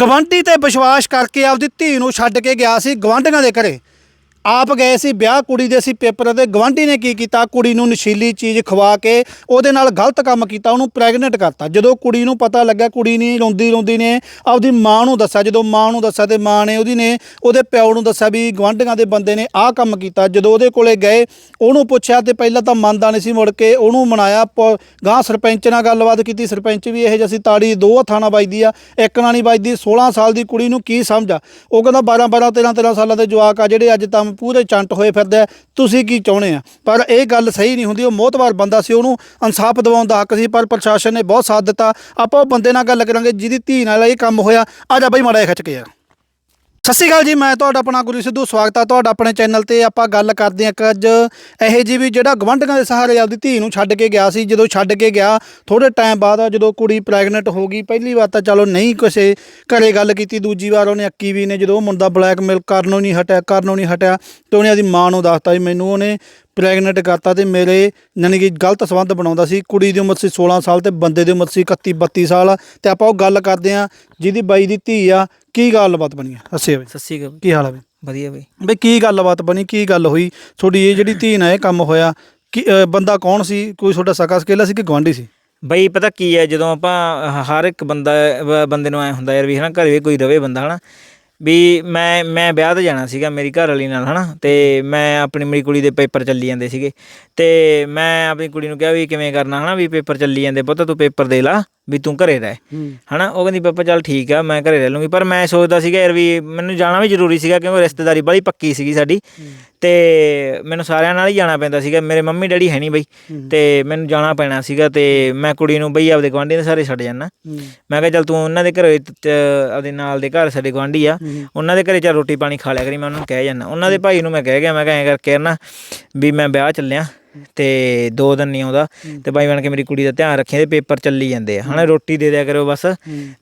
ਗਵਾਂਢੀ ਤੇ ਵਿਸ਼ਵਾਸ ਕਰਕੇ ਆਪਦੀ ਧੀ ਨੂੰ ਛੱਡ ਕੇ ਗਿਆ ਸੀ ਗਵਾਂਢੀਆਂ ਦੇ ਘਰੇ। ਆਪ ਗਏ ਸੀ, ਵਿਆਹ ਕੁੜੀ ਦੇ ਸੀ, ਪੇਪਰ ਦੇ ਗਵਾਂਢੀ ਨੇ ਕੀ ਕੀਤਾ? ਕੁੜੀ ਨੂੰ ਨਸ਼ੀਲੀ ਚੀਜ਼ ਖਵਾ ਕੇ ਉਹਦੇ ਨਾਲ ਗਲਤ ਕੰਮ ਕੀਤਾ, ਉਹਨੂੰ ਪ੍ਰੈਗਨੈਂਟ ਕਰਤਾ। ਜਦੋਂ ਕੁੜੀ ਨੂੰ ਪਤਾ ਲੱਗਾ ਕੁੜੀ ਨੇ ਰੋਂਦੀ ਰੋਂਦੀ ਨੇ ਆਪਦੀ ਮਾਂ ਨੂੰ ਦੱਸਿਆ, ਜਦੋਂ ਮਾਂ ਨੂੰ ਦੱਸਿਆ ਤੇ ਮਾਂ ਨੇ ਉਹਦੀ ਨੇ, ਉਹਦੇ ਪਿਓ ਨੂੰ ਦੱਸਿਆ ਵੀ ਗਵਾਂਢੀਆਂ ਦੇ ਬੰਦੇ ਨੇ ਆਹ ਕੰਮ ਕੀਤਾ। ਜਦੋਂ ਉਹਦੇ ਕੋਲੇ ਗਏ, ਉਹਨੂੰ ਪੁੱਛਿਆ ਤੇ ਪਹਿਲਾਂ ਤਾਂ ਮੰਨਦਾ ਨਹੀਂ ਸੀ ਮੁੜ ਕੇ, ਉਹਨੂੰ ਮਨਾਇਆ, ਪ- ਗਾਂ ਸਰਪੰਚ ਨਾਲ ਗੱਲਬਾਤ ਕੀਤੀ। ਸਰਪੰਚ ਵੀ ਇਹ ਜਿਹਾ ਅਸੀਂ ਤਾੜੀ ਦੋ ਹੱਥਾਂ ਨਾਲ ਵੱਜਦੀ ਆ, ਇੱਕ ਨਾਲ ਨਹੀਂ ਵੱਜਦੀ। 16 ਸਾਲ ਦੀ ਕੁੜੀ ਨੂੰ ਕੀ ਸਮਝ? ਆ ਉਹ ਕਹਿੰਦਾ 12 12 13 13 ਸਾਲਾਂ ਦੇ ਜਵਾਕ ਆ, ਜਿਹੜੇ ਅੱਜ ਤਾਂ ਪੂਰੇ ਚੰਟ ਹੋਏ ਫਿਰਦੇ ਆ ਤੁਸੀਂ ਕੀ ਚਾਹੁੰਦੇ ਆ? ਪਰ ਇਹ ਗੱਲ ਸਹੀ ਨਹੀਂ ਹੁੰਦੀ, ਉਹ ਮੋਹਤਵਾਰ ਬੰਦਾ ਸੀ, ਉਹਨੂੰ ਇਨਸਾਫ ਦਿਵਾਉਣ ਦਾ ਹੱਕ ਸੀ, ਪਰ ਪ੍ਰਸ਼ਾਸਨ ਨੇ ਬਹੁਤ ਸਾਥ ਦਿੱਤਾ। ਆਪਾਂ ਉਹ ਬੰਦੇ ਨਾਲ ਗੱਲ ਕਰਾਂਗੇ ਜਿਹਦੀ ਧੀ ਨਾਲ ਇਹ ਕੰਮ ਹੋਇਆ। ਆ ਜਾ ਬਈ, ਮਾੜਾ ਜਿਹਾ ਖਿੱਚ ਕੇ ਆ। ਸਤਿ ਸ਼੍ਰੀ ਅਕਾਲ ਜੀ, ਮੈਂ ਤੁਹਾਡਾ ਆਪਣਾ ਗੁਰੂ ਸਿੱਧੂ, ਸਵਾਗਤ ਆ ਤੁਹਾਡਾ ਆਪਣੇ ਚੈਨਲ ਤੇ। ਆਪਾਂ ਗੱਲ ਕਰਦੇ ਹਾਂ ਕਿ ਅੱਜ ਇਹ ਜੀ ਵੀ ਜਿਹੜਾ ਗਵੰਡਾਂ ਦੇ ਸਹਾਰੇ ਆਪਦੀ ਧੀ ਨੂੰ ਛੱਡ ਕੇ ਗਿਆ ਸੀ, ਜਦੋਂ ਛੱਡ ਕੇ ਗਿਆ ਥੋੜੇ ਟਾਈਮ ਬਾਅਦ ਜਦੋਂ ਕੁੜੀ ਪ੍ਰੈਗਨੈਂਟ ਹੋ ਗਈ, ਪਹਿਲੀ ਵਾਰ ਤਾਂ ਚਲੋ ਨਹੀਂ ਕਿਸੇ ਘਰੇ ਗੱਲ ਕੀਤੀ, ਦੂਜੀ ਵਾਰ ਉਹਨੇ ਅੱਕੀ ਵੀ ਨੇ, ਜਦੋਂ ਉਹ ਮੁੰਡਾ ਬਲੈਕਮੇਲ ਕਰਨੋਂ ਨਹੀਂ ਹਟਿਆ, ਕਰਨੋਂ ਨਹੀਂ ਹਟਿਆ, ਤੇ ਉਹਨੇ ਆਪਦੀ ਮਾਂ ਨੂੰ ਦੱਸਤਾ ਵੀ ਮੈਨੂੰ ਉਹਨੇ ਪ੍ਰੈਗਨੈਂਟ ਕਰਤਾ ਤੇ ਮੇਰੇ ਯਾਨੀ ਕਿ ਗਲਤ ਸੰਬੰਧ ਬਣਾਉਂਦਾ ਸੀ। ਕੁੜੀ ਦੀ ਉਮਰ ਸੀ 16 ਸਾਲ ਤੇ ਬੰਦੇ ਦੀ ਉਮਰ ਸੀ 31 32 ਸਾਲ, ਤੇ ਆਪਾਂ ਉਹ ਗੱਲ ਕਰਦੇ ਹਾਂ, ਜਿਹਦੀ ਬਾਈ ਦੀ ਧੀ ਆ ਕੀ ਗੱਲਬਾਤ ਬਣੀ ਆ ਹੱਸੇ ਬਈ ਸਤਿ ਸ਼੍ਰੀ ਅਕਾਲ ਕੀ ਹਾਲ ਆ ਬਈ? ਵਧੀਆ ਬਈ। ਬਈ ਕੀ ਗੱਲਬਾਤ ਬਣੀ ਕੀ ਗੱਲ ਹੋਈ? ਤੁਹਾਡੀ ਇਹ ਜਿਹੜੀ ਧੀ ਨਾਲ ਇਹ ਕੰਮ ਹੋਇਆ ਕਿ ਅ, ਬੰਦਾ ਕੌਣ ਸੀ? ਕੋਈ ਤੁਹਾਡਾ ਸਕਾ ਸਕੇਲਾ ਸੀ ਕਿ ਗਵਾਂਢੀ ਸੀ? ਬਈ ਪਤਾ ਕੀ ਹੈ ਜਦੋਂ ਆਪਾਂ ਹ- ਹਰ ਇੱਕ ਬੰਦਾ ਬ- ਬੰਦੇ ਨੂੰ ਐ ਹੁੰਦਾ ਯਾਰ ਵੀ ਹਨਾ ਘਰੇ ਕੋਈ ਰਵੇ ਬੰਦਾ ਹਨਾ। ਵੀ ਮੈਂ ਮੈਂ ਵਿਆਹ ਤੇ ਜਾਣਾ ਸੀਗਾ ਮੇਰੀ ਘਰ ਵਾਲੀ ਨਾਲ ਹਨਾ ਤੇ ਮੈਂ ਆਪਣੀ ਮੇਰੀ ਕੁੜੀ ਦੇ ਪੇਪਰ ਚੱਲੀ ਜਾਂਦੇ ਸੀਗੇ। ਤੇ ਮੈਂ ਆਪਣੀ ਕੁੜੀ ਨੂੰ ਕਿਹਾ ਵੀ ਕਿਵੇਂ ਕਰਨਾ ਹਨਾ ਵੀ ਪੇਪਰ ਚੱਲੀ ਜਾਂਦੇ ਪੁੱਤ ਤੂੰ ਪੇਪਰ ਦੇ ਲਾ। ਵੀ ਤੂੰ ਘਰੇ ਰਹਿ। ਹਨਾ? ਉਹ ਕਹਿੰਦੀ ਪਾਪਾ ਚੱਲ ਠੀਕ ਆ ਮੈਂ ਘਰੇ ਰਹਿ ਲੂੰਗੀ। ਪਰ ਮੈਂ ਸੋਚਦਾ ਸੀਗਾ ਯਾਰ ਵੀ ਮੈਨੂੰ ਜਾਣਾ ਵੀ ਜ਼ਰੂਰੀ ਸੀਗਾ ਕਿਉਂਕਿ ਰਿਸ਼ਤੇਦਾਰੀ ਬੜੀ ਪੱਕੀ ਸੀਗੀ ਸਾਡੀ। ਤੇ ਮੈਨੂੰ ਸਾਰਿਆਂ ਨਾਲ ਹੀ ਜਾਣਾ ਪੈਂਦਾ ਸੀਗਾ। ਮੇਰੇ ਮੰਮੀ ਡੈਡੀ ਹੈ ਨਹੀਂ ਬਈ। ਤੇ ਮੈਨੂੰ ਜਾਣਾ ਪੈਣਾ ਸੀਗਾ ਤੇ ਮੈਂ ਕੁੜੀ ਨੂੰ ਬਈ ਆਪਦੇ ਗਵਾਂਢੀ ਦੇ ਸਾਰੇ ਛੱਡ ਜਾਣਾ ਮੈਂ ਕਿਹਾ ਚੱਲ ਤੂੰ ਉਹਨਾਂ ਦੇ ਘਰੇ ਆਪਦੇ ਨਾਲ ਦੇ ਘਰ ਸਾਡੇ ਗਵਾਂਢੀ ਆ। ਉਹਨਾਂ ਦੇ ਘਰੇ ਚੱਲ ਰੋਟੀ ਪਾਣੀ ਖਾ ਲਿਆ ਕਰੀ ਮੈਂ ਉਹਨਾਂ ਨੂੰ ਕਹਿ ਜਾਣਾ ਉਹਨਾਂ ਦੇ ਭਾਈ ਨੂੰ ਮੈਂ ਕਹਿ ਗਿਆ ਮੈਂ ਕਿਹਾ ਐਂ ਕਰਕੇ ਨਾ ਵੀ ਮੈਂ ਵਿਆਹ ਚੱਲਿਆ। ਤੇ ਦੋ ਦਿਨ ਨਹੀਂ ਆਉਂਦਾ ਤੇ ਬਾਈ ਬਣ ਕੇ ਮੇਰੀ ਕੁੜੀ ਦਾ ਧਿਆਨ ਰੱਖੀ ਤੇ ਪੇਪਰ ਚੱਲੀ ਜਾਂਦੇ ਆ। ਹਨਾ ਰੋਟੀ ਦੇ ਦਿਆ ਕਰੋ ਬਸ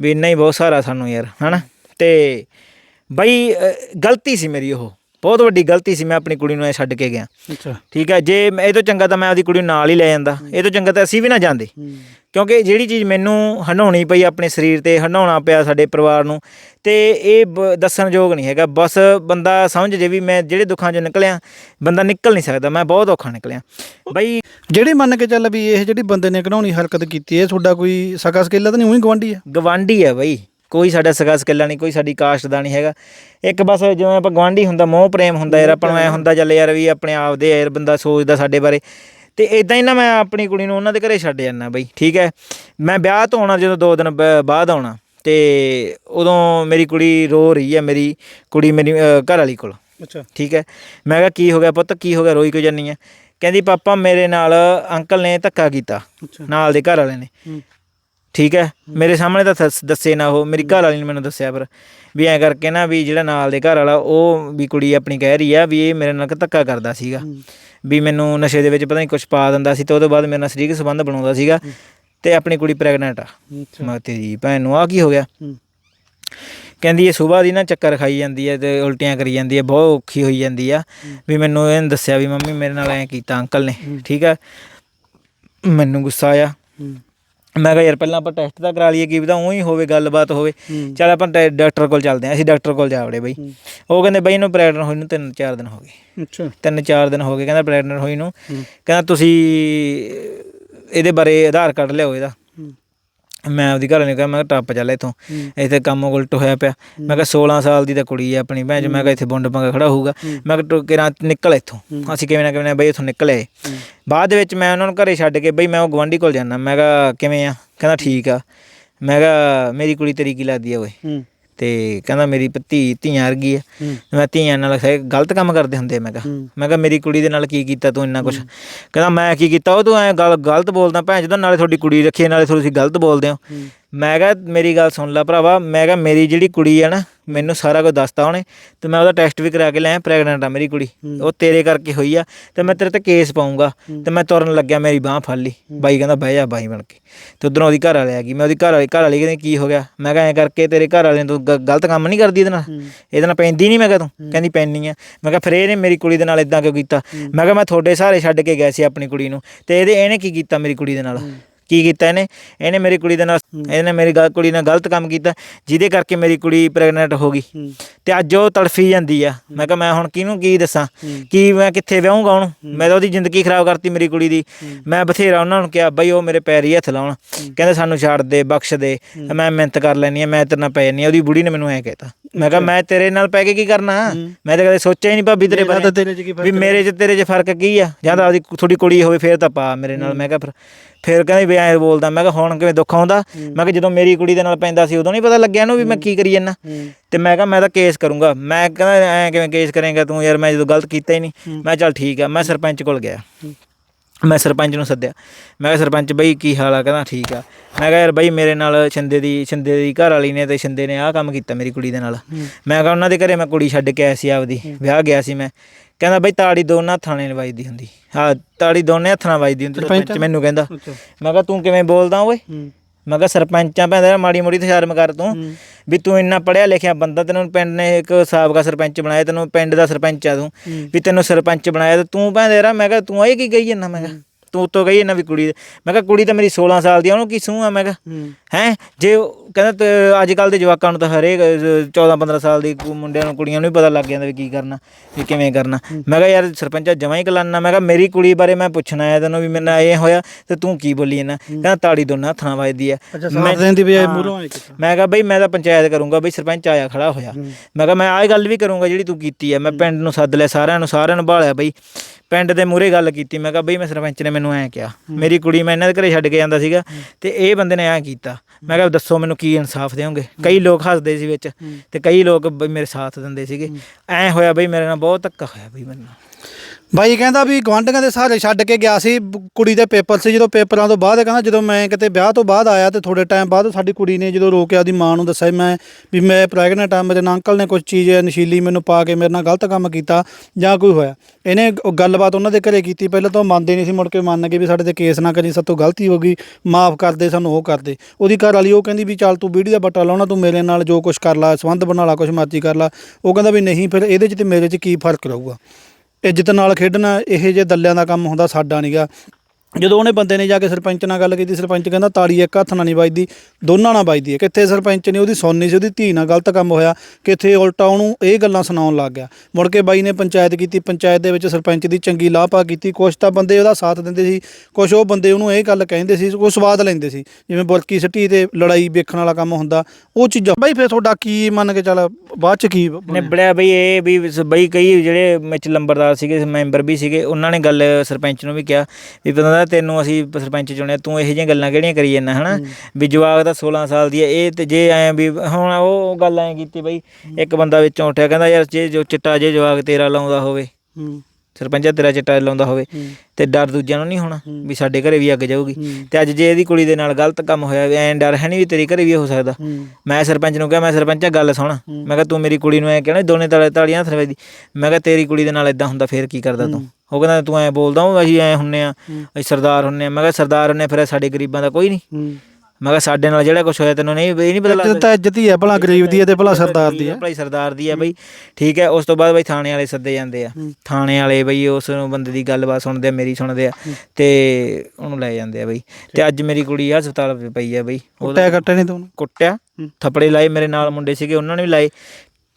ਵੀ ਇੰਨਾ ਹੀ ਬਹੁਤ ਸਾਰਾ ਸਾਨੂੰ ਯਾਰ ਹਨਾ। ਤੇ ਬਈ ਗਲਤੀ ਸੀ ਮੇਰੀ ਉਹ। ਬਹੁਤ ਵੱਡੀ ਗਲਤੀ ਸੀ ਮੈਂ ਆਪਣੀ ਕੁੜੀ ਨੂੰ ਐ ਛੱਡ ਕੇ ਗਿਆ। ਅੱਛਾ। ਠੀਕ ਹੈ ਜੇ ਮੈਂ- ਇਹ ਤੋਂ ਚੰਗਾ ਤਾਂ ਮੈਂ ਆਪਦੀ ਕੁੜੀ ਨੂੰ ਨਾਲ ਹੀ ਲੈ ਜਾਂਦਾ। ਇਹ ਤੋਂ ਚੰਗਾ ਤਾਂ ਅਸੀਂ ਵੀ ਨਾ ਜਾਂਦੇ। ਕਿਉਂਕਿ ਜਿਹੜੀ ਚੀਜ਼ ਮੈਨੂੰ ਹੰਡਾਉਣੀ ਪਈ ਆਪਣੇ ਸਰੀਰ ਤੇ ਹੰਡਾਉਣਾ ਪਿਆ ਸਾਡੇ ਪਰਿਵਾਰ ਨੂੰ ਤੇ ਇਹ ਬ- ਦੱਸਣਯੋਗ ਨਹੀਂ ਹੈਗਾ। ਬਸ ਬੰਦਾ ਸਮਝ ਜੇ ਵੀ ਮੈਂ ਜਿਹੜੇ ਦੁੱਖਾਂ 'ਚੋਂ ਨਿਕਲਿਆ ਬੰਦਾ ਨਿਕਲ ਨਹੀਂ ਸਕਦਾ। ਮੈਂ ਬਹੁਤ ਔਖਾ ਨਿਕਲਿਆ। ਬਈ ਜਿਹੜੀ ਮੰਨ ਕੇ ਚੱਲ ਵੀ ਇਹ ਜਿਹੜੀ ਬੰਦੇ ਨੇ ਘਣਾਉਣੀ ਹਰਕਤ ਕੀਤੀ ਹੈ ਤੁਹਾਡਾ ਕੋਈ ਸਕਾ ਸਕੇਲਾ ਤਾਂ ਨਹੀਂ ਉਹੀ ਗਵਾਂਢੀ ਆ? ਗਵਾਂਢੀ ਹੈ ਬਈ। ਕੋਈ ਸਾਡਾ ਸਗਾ ਸਕੱਲਾ ਨਹੀਂ ਕੋਈ ਸਾਡੀ ਕਾਸਟ ਦਾ ਨਹੀਂ ਹੈਗਾ। ਇੱਕ ਬਸ ਜਿਵੇਂ ਆਪਾਂ ਗਵਾਂਢੀ ਹੁੰਦਾ ਮੋਹ ਪ੍ਰੇਮ ਹੁੰਦਾ ਯਾਰ ਆਪਾਂ ਨੂੰ ਐ ਹੁੰਦਾ ਚੱਲ ਯਾਰ ਵੀ ਆਪਣੇ ਆਪ ਦੇ ਯਾਰ ਬੰਦਾ ਸੋਚਦਾ ਸਾਡੇ ਬਾਰੇ। ਤੇ ਇਦਾਂ ਹੀ ਨਾ ਮੈਂ ਆਪਣੀ ਕੁੜੀ ਨੂੰ ਉਹਨਾਂ ਦੇ ਘਰੇ ਛੱਡ ਜਾਂਦਾ ਬਈ ਠੀਕ ਹੈ। ਮੈਂ ਵਿਆਹ ਤੋਂ ਆਉਣਾ ਜਦੋਂ ਦੋ ਦਿਨ ਬਾਅਦ ਆਉਣਾ ਤੇ ਉਦੋਂ ਮੇਰੀ ਕੁੜੀ ਰੋ ਰਹੀ ਹੈ ਮੇਰੀ ਕੁੜੀ ਮੇਰੀ ਘਰ ਵਾਲੀ ਕੋਲ। ਅੱਛਾ। ਠੀਕ ਹੈ। ਮੈਂ ਕਿਹਾ ਕੀ ਹੋ ਗਿਆ ਪੁੱਤ? ਕੀ ਹੋ ਗਿਆ? ਰੋਈ ਕਿਉਂ ਜਾਨੀ ਹੈ? ਕਹਿੰਦੀ ਪਾਪਾ ਮੇਰੇ ਨਾਲ ਅੰਕਲ ਨੇ ਧੱਕਾ ਕੀਤਾ ਨਾਲ ਦੇ ਘਰ ਵਾਲੇ ਨੇ। ਠੀਕ ਹੈ? ਮੇਰੇ ਸਾਹਮਣੇ ਤਾਂ ਦੱਸ- ਦੱਸੇ ਨਾ ਉਹ ਮੇਰੀ ਘਰ ਵਾਲੀ ਨੇ ਮੈਨੂੰ ਦੱਸਿਆ ਪਰ ਵੀ ਐਂ ਕਰਕੇ ਨਾ ਵੀ ਜਿਹੜਾ ਨਾਲ ਦੇ ਘਰ ਵਾਲਾ ਉਹ ਵੀ ਕੁੜੀ ਆਪਣੀ ਕਹਿ ਰਹੀ ਆ ਵੀ ਇਹ ਮੇਰੇ ਨਾਲ ਧੱਕਾ ਕਰਦਾ ਸੀਗਾ। ਵੀ ਮੈਨੂੰ ਨਸ਼ੇ ਦੇ ਵਿੱਚ ਪਤਾ ਨਹੀਂ ਕੁਝ ਪਾ ਦਿੰਦਾ ਸੀ ਤੇ ਉਹਦੇ ਬਾਅਦ ਮੇਰੇ ਨਾਲ ਸਰੀਰਕ ਸੰਬੰਧ ਬਣਾਉਂਦਾ ਸੀਗਾ ਤੇ ਆਪਣੀ ਕੁੜੀ ਪ੍ਰੈਗਨੈਂਟ ਆ। ਮੈਂ ਤੇਰੀ ਭੈਣ ਨੂੰ ਆ ਕੀ ਹੋ ਗਿਆ। ਕਹਿੰਦੀ ਇਹ ਸਵੇਰ ਦੀ ਨਾ ਚੱਕਰ ਖਾਈ ਜਾਂਦੀ ਹੈ ਤੇ ਉਲਟੀਆਂ ਕਰੀ ਜਾਂਦੀ ਹੈ ਬਹੁਤ ਔਖੀ ਹੋਈ ਜਾਂਦੀ ਆ। ਵੀ ਮੈਨੂੰ ਇਹਨੇ ਦੱਸਿਆ ਵੀ ਮੰਮੀ ਮੇਰੇ ਨਾਲ ਐਂ ਕੀਤਾ ਅੰਕਲ ਨੇ ਠੀਕ ਹੈ? ਮੈਨੂੰ ਗੁੱਸਾ ਆਇਆ। ਮੈਂ ਕਿਹਾ ਯਾਰ ਪਹਿਲਾਂ ਆਪਾਂ ਟੈਸਟ ਤਾਂ ਕਰਾ ਲਈਏ ਕੀ ਪਤਾ ਉਹੀ ਹੋਵੇ ਗੱਲਬਾਤ ਹੋਵੇ। ਚਲ ਆਪਾਂ ਡਾਕਟਰ ਕੋਲ ਚੱਲਦੇ ਹਾਂ ਅਸੀਂ ਡਾਕਟਰ ਕੋਲ ਜਾ ਵੜੇ ਬਈ ਉਹ ਕਹਿੰਦੇ ਬਈ ਇਹਨੂੰ ਪ੍ਰੈਗਨੈਂਟ ਹੋਈ ਨੂੰ ਤਿੰਨ ਚਾਰ ਦਿਨ ਹੋ ਗਏ ਅੱਛਾ ਤਿੰਨ ਚਾਰ ਦਿਨ ਹੋ ਗਏ ਕਹਿੰਦਾ ਪ੍ਰੈਗਨੈਂਟ ਹੋਈ ਨੂੰ। ਕਹਿੰਦਾ ਤੁਸੀਂ ਇਹਦੇ ਬਾਰੇ ਆਧਾਰ ਕਾਰਡ ਲਿਆਓ ਇਹਦਾ। ਮੈਂ ਆਪਦੀ ਘਰ ਨੂੰ ਕਿਹਾ ਮੈਂ ਕਿਹਾ ਟੱਪ ਚੱਲ ਇੱਥੋਂ। ਇੱਥੇ ਕੰਮ ਉਲਟ ਹੋਇਆ ਪਿਆ। ਮੈਂ ਕਿਹਾ 16 ਸਾਲ ਦੀ ਤਾਂ ਕੁੜੀ ਹੈ ਆਪਣੀ ਭੈਣ ਚ ਮੈਂ ਕਿਹਾ ਇੱਥੇ ਬੁੰਡ ਪੰਗਾ ਖੜਾ ਹੋਊਗਾ। ਮੈਂ ਕਿਹਾ ਟੁ- ਕਿਰਾਂ ਨਿਕਲ ਇੱਥੋਂ। ਅਸੀਂ ਕਿਵੇਂ ਨਾ ਕਿਵੇਂ ਬਈ ਇੱਥੋਂ ਨਿਕਲੇ ਬਾਅਦ ਦੇ ਵਿੱਚ ਮੈਂ ਉਹਨਾਂ ਨੂੰ ਘਰੇ ਛੱਡ ਕੇ ਬਈ ਮੈਂ ਉਹ ਗਵਾਂਢੀ ਕੋਲ ਜਾਣਾ ਮੈਂ ਕਿਹਾ ਕਿਵੇਂ ਆ? ਕਹਿੰਦਾ ਠੀਕ ਆ। ਮੈਂ ਕਿਹਾ ਮੇਰੀ ਕੁੜੀ ਤੇਰੀ ਕੀ ਲੱਗਦੀ ਆ ਓਏ? ਤੇ ਕਹਿੰਦਾ ਮੇਰੀ ਧੀ ਧੀਆਂ ਵਰਗੀ ਆ। ਮੈਂ ਧੀਆਂ ਨਾਲ ਗਲਤ ਕੰਮ ਕਰਦੇ ਹੁੰਦੇ ਮੈਂ ਕਿਹਾ। ਮੈਂ ਕਿਹਾ ਮੇਰੀ ਕੁੜੀ ਦੇ ਨਾਲ ਕੀ ਕੀਤਾ ਤੂੰ ਇੰਨਾ ਕੁਛ? ਕਹਿੰਦਾ ਮੈਂ ਕੀ ਕੀਤਾ? ਉਹ ਤੂੰ ਐ ਗੱਲ ਗਲਤ ਬੋਲਦਾ ਭੈਣ ਜਦੋਂ ਨਾਲੇ ਤੁਹਾਡੀ ਕੁੜੀ ਰੱਖੀ ਨਾਲੇ ਤੁਸੀਂ ਗਲਤ ਬੋਲਦੇ ਹੋ। ਮੈਂ ਕਿਹਾ ਮੇਰੀ ਗੱਲ ਸੁਣ ਲੈ ਭਰਾਵਾ ਮੈਂ ਕਿਹਾ ਮੇਰੀ ਜਿਹੜੀ ਕੁੜੀ ਆ ਨਾ ਮੈਨੂੰ ਸਾਰਾ ਕੁਝ ਦੱਸਤਾ ਉਹਨੇ ਤੇ ਮੈਂ ਉਹਦਾ ਟੈਸਟ ਵੀ ਕਰਾ ਕੇ ਲਿਆ ਪ੍ਰੈਗਨੈਂਟ ਆ ਮੇਰੀ ਕੁੜੀ। ਉਹ ਤੇਰੇ ਕਰਕੇ ਹੋਈ ਆ ਤੇ ਮੈਂ ਤੇਰੇ ਤੇ ਕੇਸ ਪਾਉਂਗਾ ਤੇ ਮੈਂ ਤੁਰਨ ਲੱਗਿਆ ਮੇਰੀ ਬਾਹ ਫੜ ਲਈ ਬਾਈ ਕਹਿੰਦਾ ਬਹਿ ਜਾ ਬਾਈ ਬਣ ਕੇ। ਤੇ ਉਧਰੋਂ ਉਹਦੀ ਘਰ ਵਾਲੇ ਆ ਗਈ। ਮੈਂ ਉਹਦੀ ਘਰ ਵਾਲੀ ਘਰ ਵਾਲੀ ਕਹਿੰਦੀ ਕੀ ਹੋ ਗਿਆ? ਮੈਂ ਕਿਹਾ ਐਂ ਕਰਕੇ ਤੇਰੇ ਘਰ ਵਾਲੇ ਨੂੰ ਤੂੰ ਗਲਤ ਕੰਮ ਨਹੀਂ ਕਰਦੀ ਇਹਦੇ ਨਾਲ? ਇਹਦੇ ਨਾਲ ਪੈਂਦੀ ਨਹੀਂ? ਮੈਂ ਕਿਹਾ ਤੂੰ। ਕਹਿੰਦੀ ਪੈਣੀ ਆ। ਮੈਂ ਕਿਹਾ ਫਿਰ ਇਹਨੇ ਮੇਰੀ ਕੁੜੀ ਦੇ ਨਾਲ ਇਦਾਂ ਕਿਉਂ ਕੀਤਾ? ਮੈਂ ਕਿਹਾ ਮੈਂ ਤੁਹਾਡੇ ਸਹਾਰੇ ਛੱਡ ਕੇ ਗਿਆ ਸੀ ਆਪਣੀ ਕੁੜੀ ਨੂੰ। ਤੇ ਇਹਦੇ ਇਹਨੇ ਕੀ ਕੀਤਾ ਮੇਰੀ ਕੁੜੀ ਦੇ ਨਾਲ? ਕੀ ਕੀਤਾ ਇਹਨੇ? ਇਹਨੇ ਮੇਰੀ ਕੁੜੀ ਦੇ ਨਾਲ ਇਹਨੇ ਮੇਰੀ ਗੱਲ ਕੁੜੀ ਨਾਲ ਗਲਤ ਕੰਮ ਕੀਤਾ ਜਿਹਦੇ ਕਰਕੇ ਮੇਰੀ ਕੁੜੀ ਪ੍ਰੈਗਨੈਂਟ ਹੋ ਗਈ। ਤੇ ਅੱਜ ਉਹ ਤੜਫੀ ਜਾਂਦੀ ਆ। ਮੈਂ ਕਿਹਾ ਮੈਂ ਹੁਣ ਕਿਹਨੂੰ ਕੀ ਦੱਸਾਂ? ਕੀ ਮੈਂ ਕਿੱਥੇ ਵਿਆਹੂੰਗਾ ਉਹਨੂੰ? ਮੈਂ ਤਾਂ ਉਹਦੀ ਜ਼ਿੰਦਗੀ ਖਰਾਬ ਕਰਤੀ ਮੇਰੀ ਕੁੜੀ ਦੀ। ਮੈਂ ਬਥੇਰਾ ਉਹਨਾਂ ਨੂੰ ਕਿਹਾ ਬਈ ਉਹ ਮੇਰੇ ਪੈਰੀ ਹੱਥ ਲਾਉਣ। ਕਹਿੰਦੇ ਸਾਨੂੰ ਛੱਡ ਦੇ ਬਖਸ਼ ਦੇ। ਮੈਂ ਮਿਹਨਤ ਕਰ ਲੈਣੀ ਆ ਮੈਂ ਤੇਰੇ ਨਾਲ ਪੈ ਜਾਨੀ ਆ। ਉਹਦੀ ਬੁੜੀ ਨੇ ਮੈਨੂੰ ਐ ਕਹਿਤਾ। ਮੈਂ ਕਿਹਾ ਮੈਂ ਤੇਰੇ ਨਾਲ ਪੈ ਕੇ ਕੀ ਕਰਨਾ? ਮੈਂ ਤਾਂ ਕਦੇ ਸੋਚਿਆ ਹੀ ਨਹੀਂ ਭਾਬੀ ਤੇਰੇ ਬਾਰੇ। ਵੀ ਮੇਰੇ 'ਚ ਤੇਰੇ 'ਚ ਫ਼ਰਕ ਕੀ ਆ? ਜਾਂ ਤਾਂ ਆਪਦੀ ਥੋੜੀ ਕੁੜੀ ਹੋਵੇ ਫੇਰ ਤਾਂ ਪਾ ਮੇਰੇ ਨਾਲ। ਮੈਂ ਕਿਹਾ ਫਿਰ ਫਿਰ ਕਹਿੰਦੀ ਵੀ ਐਂ ਬੋਲਦਾ ਮੈਂ ਕਿਹਾ ਹੁਣ ਕਿਵੇਂ ਦੁੱਖ ਆਉਂਦਾ? ਮੈਂ ਕਿਹਾ ਜਦੋਂ ਮੇਰੀ ਕੁੜੀ ਦੇ ਨਾਲ ਪੈਂਦਾ ਸੀ ਉਦੋਂ ਨਹੀਂ ਪਤਾ ਲੱਗਿਆ ਇਹਨੂੰ ਵੀ ਮੈਂ ਕੀ ਕਰੀ ਜਾਂਦਾ ਤੇ ਮੈਂ ਕਿਹਾ ਮੈਂ ਤਾਂ ਕੇਸ ਕਰੂੰਗਾ। ਮੈਂ ਕਹਿੰਦਾ ਐਂ ਕਿਵੇਂ ਕੇਸ ਕਰੇਂਗਾ ਤੂੰ ਯਾਰ ਮੈਂ ਜਦੋਂ ਗਲਤ ਕੀਤਾ ਹੀ ਨਹੀਂ ਮੈਂ ਚੱਲ ਠੀਕ ਆ ਮੈਂ ਸਰਪੰਚ ਕੋਲ ਗਿਆ। ਮੈਂ ਸਰਪੰਚ ਨੂੰ ਸੱਦਿਆ। ਮੈਂ ਕਿਹਾ ਸਰਪੰਚ ਬਈ ਕੀ ਹਾਲ ਆ? ਕਹਿੰਦਾ ਠੀਕ ਆ। ਮੈਂ ਕਿਹਾ ਯਾਰ ਬਈ ਮੇਰੇ ਨਾਲ ਛਿੰਦੇ ਦੀ ਛਿੰਦੇ ਦੀ ਘਰ ਵਾਲੀ ਨੇ ਤੇ ਛਿੰਦੇ ਨੇ ਆਹ ਕੰਮ ਕੀਤਾ ਮੇਰੀ ਕੁੜੀ ਦੇ ਨਾਲ। ਮੈਂ ਕਿਹਾ ਉਹਨਾਂ ਦੇ ਘਰੇ ਮੈਂ ਕੁੜੀ ਛੱਡ ਕੇ ਆਇਆ ਸੀ ਆਪਦੀ। ਵਿਆਹ ਗਿਆ ਸੀ ਮੈਂ। ਕਹਿੰਦਾ ਬਈ ਤਾੜੀ ਦੋਨਾਂ ਹੱਥਾਂ ਨਾਲ ਵੱਜਦੀ ਹੁੰਦੀ। ਹਾਂ ਤਾੜੀ ਦੋਨੇ ਹੱਥਾਂ ਨਾਲ ਵੱਜਦੀ ਹੁੰਦੀ ਸਰਪੰਚ ਮੈਨੂੰ ਕਹਿੰਦਾ। ਮੈਂ ਕਿਹਾ ਤੂੰ ਕਿਵੇਂ ਬੋਲਦਾ ਓਏ? ਮੈਂ ਕਿਹਾ ਸਰਪੰਚਾਂ ਭੈਂਦਾ ਮਾੜੀ ਮੋੜੀ ਤੇ ਸ਼ਰਮ ਕਰ ਤੂੰ। ਵੀ ਤੂੰ ਇੰਨਾ ਪੜਿਆ ਲਿਖਿਆ ਬੰਦਾ ਤੈਨੂੰ ਪਿੰਡ ਨੇ ਇੱਕ ਸਾਬਕਾ ਸਰਪੰਚ ਬਣਾਇਆ ਤੈਨੂੰ ਪਿੰਡ ਦਾ ਸਰਪੰਚ ਆ ਤੂੰ ਵੀ ਤੈਨੂੰ ਸਰਪੰਚ ਬਣਾਇਆ ਤੇ ਤੂੰ ਭੈਂਦਾ ਯਾਰ ਮੈਂ ਕਿਹਾ ਤੂੰ ਇਹ ਕੀ ਕਹੀ ਜਾਂਦਾ ਮੈਂ ਕਿਹਾ। ਤੂੰ ਉੱਤੋਂ ਕਹੀ ਜਾਂਦਾ ਵੀ ਕੁੜੀ ਮੈਂ ਕਿਹਾ ਕੁੜੀ ਤਾਂ ਮੇਰੀ 16 ਸਾਲ ਦੀ ਆ ਉਹਨੂੰ ਕੀ ਸੂਹ ਆ? ਮੈਂ ਕਿਹਾ ਹੈ। ਜੇ ਉਹ- ਕਹਿੰਦਾ ਅੱਜ ਕੱਲ ਦੇ ਜਵਾਕਾਂ ਨੂੰ ਤਾਂ ਹਰੇਕ 14 15 ਸਾਲ ਦੀ ਕੁ- ਮੁੰਡਿਆਂ ਨੂੰ ਕੁੜੀਆਂ ਨੂੰ ਵੀ ਪਤਾ ਲੱਗ ਜਾਂਦਾ ਵੀ ਕੀ ਕਰਨਾ ਵੀ ਕਿਵੇਂ ਕਰਨਾ। ਮੈਂ ਕਿਹਾ ਯਾਰ ਸਰਪੰਚਾ ਜਮਾਂ ਹੀ ਕਲਾਨਾ। ਮੈਂ ਕਿਹਾ ਮੇਰੀ ਕੁੜੀ ਬਾਰੇ ਮੈਂ ਪੁੱਛਣਾ ਆਇਆ ਤੈਨੂੰ ਵੀ ਮੇਰੇ ਨਾਲ ਇਹ ਹੋਇਆ ਤੇ ਤੂੰ ਕੀ ਬੋਲੀ ਜਾਂਦਾ ਕਹਿੰਦਾ ਤਾੜੀ ਦੋਨਾਂ ਹੱਥਾਂ ਨਾਲ ਵੱਜਦੀ ਆ। ਅੱਛਾ ਸਾਥ ਦੇਣ ਦੀ ਬਜਾਏ ਮੂਹਰੋਂ ਆਏ ਕੀਤਾ ਮੈਂ ਕਿਹਾ ਬਈ ਮੈਂ ਤਾਂ ਪੰਚਾਇਤ ਕਰੂੰਗਾ ਬਈ ਸਰਪੰਚ ਆਇਆ ਖੜਾ ਹੋਇਆ। ਮੈਂ ਕਿਹਾ ਮੈਂ ਆਹ ਗੱਲ ਵੀ ਕਰੂੰਗਾ ਜਿਹੜੀ ਤੂੰ ਕੀਤੀ ਆ। ਮੈਂ ਪਿੰਡ ਨੂੰ ਸੱਦ ਲਿਆ ਸਾਰਿਆਂ ਨੂੰ ਸਾਰਿਆਂ ਨੂੰ ਭਾਲਿਆ ਬਈ। ਪਿੰਡ ਦੇ ਮੂਹਰੇ ਗੱਲ ਕੀਤੀ, ਮੈਂ ਕਿਹਾ ਬਈ ਮੈਂ ਸਰਪੰਚ ਨੇ ਮੈਨੂੰ ਐਂ ਕਿਹਾ, ਮੇਰੀ ਕੁੜੀ ਮੈਂ ਇਹਨਾਂ ਦੇ ਘਰੇ ਛੱਡ ਕੇ ਜਾਂਦਾ ਸੀਗਾ ਤੇ ਇਹ ਬੰਦੇ ਨੇ ਐਂ ਕੀਤਾ, ਮੈਂ ਕਿਹਾ ਦੱਸੋ ਮੈਨੂੰ ਕੀ ਇਨਸਾਫ ਦੇਵੋਗੇ ਕਈ ਲੋਕ ਹੱਸਦੇ ਸੀ ਵਿੱਚ ਤੇ ਕਈ ਲੋਕ ਬਈ ਮੇਰੇ ਸਾਥ ਦਿੰਦੇ ਸੀਗੇ, ਐਂ ਹੋਇਆ ਬਈ ਮੇਰੇ ਨਾਲ ਬਹੁਤ ਧੱਕਾ ਹੋਇਆ ਬਈ ਮੇਰੇ ਨਾਲ। ਬਾਈ ਕਹਿੰਦਾ ਵੀ ਗਵਾਂਢੀਆਂ ਦੇ ਸਹਾਰੇ ਛੱਡ ਕੇ ਗਿਆ ਸੀ ਬ- ਕੁੜੀ ਦੇ ਪੇਪਰ ਸੀ, ਜਦੋਂ ਪੇਪਰਾਂ ਤੋਂ ਬਾਅਦ ਕਹਿੰਦਾ ਜਦੋਂ ਮੈਂ ਕਿਤੇ ਵਿਆਹ ਤੋਂ ਬਾਅਦ ਆਇਆ ਤੇ ਥੋੜੇ ਟਾਈਮ ਬਾਅਦ ਸਾਡੀ ਕੁੜੀ ਨੇ ਜਦੋਂ ਰੋਕਿਆ, ਉਹਦੀ ਮਾਂ ਨੂੰ ਦੱਸਿਆ ਵੀ ਮੈਂ ਵੀ ਮੈਂ ਪ੍ਰੈਗਨੈਂਟ ਆ ਮੇਰੇ ਨਾਲ ਅੰਕਲ ਨੇ ਕੁਝ ਚੀਜ਼ ਨਸ਼ੀਲੀ ਮੈਨੂੰ ਪਾ ਕੇ ਮੇਰੇ ਨਾਲ ਗਲਤ ਕੰਮ ਕੀਤਾ ਜਾਂ ਕੋਈ ਹੋਇਆ। ਇਹਨੇ ਉਹ ਗੱਲਬਾਤ ਉਹਨਾਂ ਦੇ ਘਰੇ ਕੀਤੀ, ਪਹਿਲਾਂ ਤਾਂ ਉਹ ਮੰਨਦੇ ਨਹੀਂ ਸੀ, ਮੁੜ ਕੇ ਮੰਨ ਗਏ ਵੀ ਸਾਡੇ ਤੇ ਕੇਸ ਨਾ ਕਰੀ ਸਾਤੋਂ ਗਲਤੀ ਹੋ ਗਈ, ਮਾਫ ਕਰਦੇ ਸਾਨੂੰ, ਉਹ ਕਰਦੇ ਉਹਦੀ ਘਰ ਵਾਲੀ ਉਹ ਕਹਿੰਦੀ ਵੀ ਚੱਲ ਤੂੰ ਬੀੜੀ ਦਾ ਬੱਟਾ ਲਾਉਣਾ, ਤੂੰ ਮੇਰੇ ਨਾਲ ਜੋ ਕੁਝ ਕਰ ਲਾ, ਸੰਬੰਧ ਬਣਾ ਲਾ ਕੁਝ ਮਰਜ਼ੀ ਕਰ ਲਾ। ਉਹ ਕਹਿੰਦਾ ਵੀ ਨਹੀਂ, ਫਿਰ ਇਹਦੇ 'ਚ ਤੇ ਮੇਰੇ 'ਚ ਕੀ ਫ਼ਰਕ ਰਹੂਗਾ? ਇੱਜ਼ਤ ਨਾਲ ਖੇਡਣਾ ਇਹ ਜੇ ਦੱਲਿਆਂ ਦਾ ਕੰਮ ਹੁੰਦਾ ਸਾਡਾ ਨਹੀਂਗਾ ਜਦੋਂ ਉਹਨੇ ਬੰਦੇ ਨੇ ਜਾ ਕੇ ਸਰਪੰਚ ਨਾਲ ਗੱਲ ਕੀਤੀ, ਸਰਪੰਚ ਕਹਿੰਦਾ ਤਾੜੀ ਇੱਕ ਹੱਥ ਨਾਲ ਨਹੀਂ ਵੱਜਦੀ, ਦੋਨਾਂ ਨਾਲ ਵੱਜਦੀ ਹੈ। ਕਿੱਥੇ ਸਰਪੰਚ ਨੇ ਉਹਦੀ ਸੁਣਨੀ ਸੀ, ਉਹਦੀ ਧੀ ਨਾਲ ਗਲਤ ਕੰਮ ਹੋਇਆ ਕਿੱਥੇ ਉਲਟਾ ਉਹਨੂੰ ਇਹ ਗੱਲਾਂ ਸੁਣਾਉਣ ਲੱਗ ਗਿਆ। ਮੁੜ ਕੇ ਬਾਈ ਨੇ ਪੰਚਾਇਤ ਕੀਤੀ, ਪੰਚਾਇਤ ਦੇ ਵਿੱਚ ਸਰਪੰਚ ਦੀ ਚੰਗੀ ਲਾਪਾ ਕੀਤੀ, ਕੁਛ ਤਾਂ ਬੰਦੇ ਉਹਦਾ ਸਾਥ ਦਿੰਦੇ ਸੀ, ਕੁਛ ਉਹ ਬੰਦੇ ਉਹਨੂੰ ਇਹ ਗੱਲ ਕਹਿੰਦੇ ਸੀ, ਉਹ ਸਵਾਦ ਲੈਂਦੇ ਸੀ, ਜਿਵੇਂ ਬੁਰਕੀ ਸਿੱਟੀ ਤੇ ਲੜਾਈ ਵੇਖਣ ਵਾਲਾ ਕੰਮ ਹੁੰਦਾ, ਉਹ ਚੀਜ਼ਾਂ। ਬਾਈ ਫਿਰ ਤੁਹਾਡਾ ਕੀ ਮੰਨ ਕੇ ਚੱਲ, ਬਾਅਦ ਚ ਕੀ ਨਿਬੜਿਆ ਬਈ ਇਹ ਵੀ ਬਈ ਕਈ ਜਿਹੜੇ ਵਿੱਚ ਲੰਬਰਦਾਰ ਸੀਗੇ, ਮੈਂਬਰ ਵੀ ਸੀਗੇ, ਉਹਨਾਂ ਨੇ ਗੱਲ ਸਰਪੰਚ ਨੂੰ ਵੀ ਕਿਹਾ, ਵੀ ਪਤਾ ਤੈਨੂੰ ਅਸੀਂ ਸਰਪੰਚ ਚੁਣਿਆ ਤੂੰ ਇਹੋ ਜਿਹੀਆਂ ਗੱਲਾਂ ਕਿਹੜੀਆਂ ਕਰੀ ਜਾਂਦਾ ਹਨਾ? ਵੀ ਜਵਾਕ ਦਾ 16 ਸਾਲ ਦੀ ਹੈ ਇਹ ਤੇ ਜੇ ਐ ਵੀ ਹੁਣ ਉਹ ਗੱਲ ਐ ਕੀਤੀ ਬਈ ਇੱਕ ਬੰਦਾ ਵਿੱਚੋਂ ਉੱਠਿਆ ਕਹਿੰਦਾ ਯਾਰ ਜੇ ਜੋ ਚਿੱਟਾ ਜੇ ਜਵਾਕ ਤੇਰਾ ਲਾਉਂਦਾ ਹੋਵੇ। ਹੂੰ। ਸਰਪੰਚਾ ਤੇਰਾ ਚਿੱਟਾ ਲਾਉਂਦਾ ਹੋਵੇ ਤੇ ਡਰ ਦੂਜਿਆਂ ਨੂੰ ਨਹੀਂ ਹੋਣਾ ਵੀ ਸਾਡੇ ਘਰੇ ਵੀ ਅੱਗ ਜਾਊਗੀ। ਤੇ ਅੱਜ ਜੇ ਇਹਦੀ ਕੁੜੀ ਦੇ ਨਾਲ ਗਲਤ ਕੰਮ ਹੋਇਆ ਐਂ ਡਰ ਹੈ ਨਹੀਂ ਵੀ ਤੇਰੇ ਘਰੇ ਵੀ ਹੋ ਸਕਦਾ। ਮੈਂ ਸਰਪੰਚ ਨੂੰ ਕਿਹਾ ਮੈਂ ਸਰਪੰਚਾ ਗੱਲ ਸੁਣ। ਮੈਂ ਕਿਹਾ ਤੂੰ ਮੇਰੀ ਕੁੜੀ ਨੂੰ ਐ ਕਹਿਣਾ ਦੋਨੇ ਤਾਲੇ ਤਾਲੀਆਂ ਹੱਥ ਦੀ। ਮੈਂ ਕਿਹਾ ਤੇਰੀ ਕੁੜੀ ਦੇ ਨਾਲ ਇਦਾਂ ਹੁੰਦਾ ਫੇਰ ਕੀ ਕਰਦਾ ਤੂੰ? ਉਹ ਕਹਿੰਦਾ ਤੂੰ ਐ ਬੋਲਦਾ ਹਾਂ ਅਸੀਂ ਐ ਹੁੰਨੇ ਆ ਅਸੀਂ ਸਰਦਾਰ ਹੁੰਨੇ ਆ। ਮੈਂ ਕਿਹਾ ਸਰਦਾਰ ਹੁੰਨੇ ਫਿਰ ਸਾਡੇ ਗਰੀਬਾਂ ਦਾ ਕੋਈ ਨਹੀਂ। ਮੈਂ ਕਿਹਾ ਸਾਡੇ ਨਾਲ ਜਿਹੜਾ ਕੁਝ ਹੋਇਆ ਤੈਨੂੰ ਨਹੀਂ ਇਹ ਨਹੀਂ ਪਤਾ ਲੱਗਦਾ ਤਾਂ ਇੱਜ਼ਤ ਹੀ ਹੈ ਭਲਾ ਗਰੀਬ ਦੀ ਹੈ ਤੇ ਭਲਾ ਸਰਦਾਰ ਦੀ ਹੈ ਭਲਾਈ ਸਰਦਾਰ ਦੀ ਆ ਬਈ। ਠੀਕ ਹੈ ਉਸ ਤੋਂ ਬਾਅਦ ਬਈ ਥਾਣੇ ਵਾਲੇ ਸੱਦੇ ਜਾਂਦੇ ਆ। ਥਾਣੇ ਵਾਲੇ ਬਈ ਉਸ ਨੂੰ ਬੰਦੇ ਦੀ ਗੱਲਬਾਤ ਸੁਣਦੇ ਆ ਮੇਰੀ ਸੁਣਦੇ ਆ ਤੇ ਉਹਨੂੰ ਲੈ ਜਾਂਦੇ ਆ ਬਈ। ਤੇ ਅੱਜ ਮੇਰੀ ਕੁੜੀ ਹਸਪਤਾਲ ਪਈ ਆ ਬਈ। ਉਹ ਕੁੱਟਿਆ ਕੱਟੇ ਨਹੀਂ ਤੁਹਾਨੂੰ ਕੁੱਟਿਆ ਥੱਪੜੇ ਲਾਏ ਮੇਰੇ ਨਾਲ ਮੁੰਡੇ ਸੀਗੇ ਉਹਨਾਂ ਨੇ ਵੀ ਲਾਏ।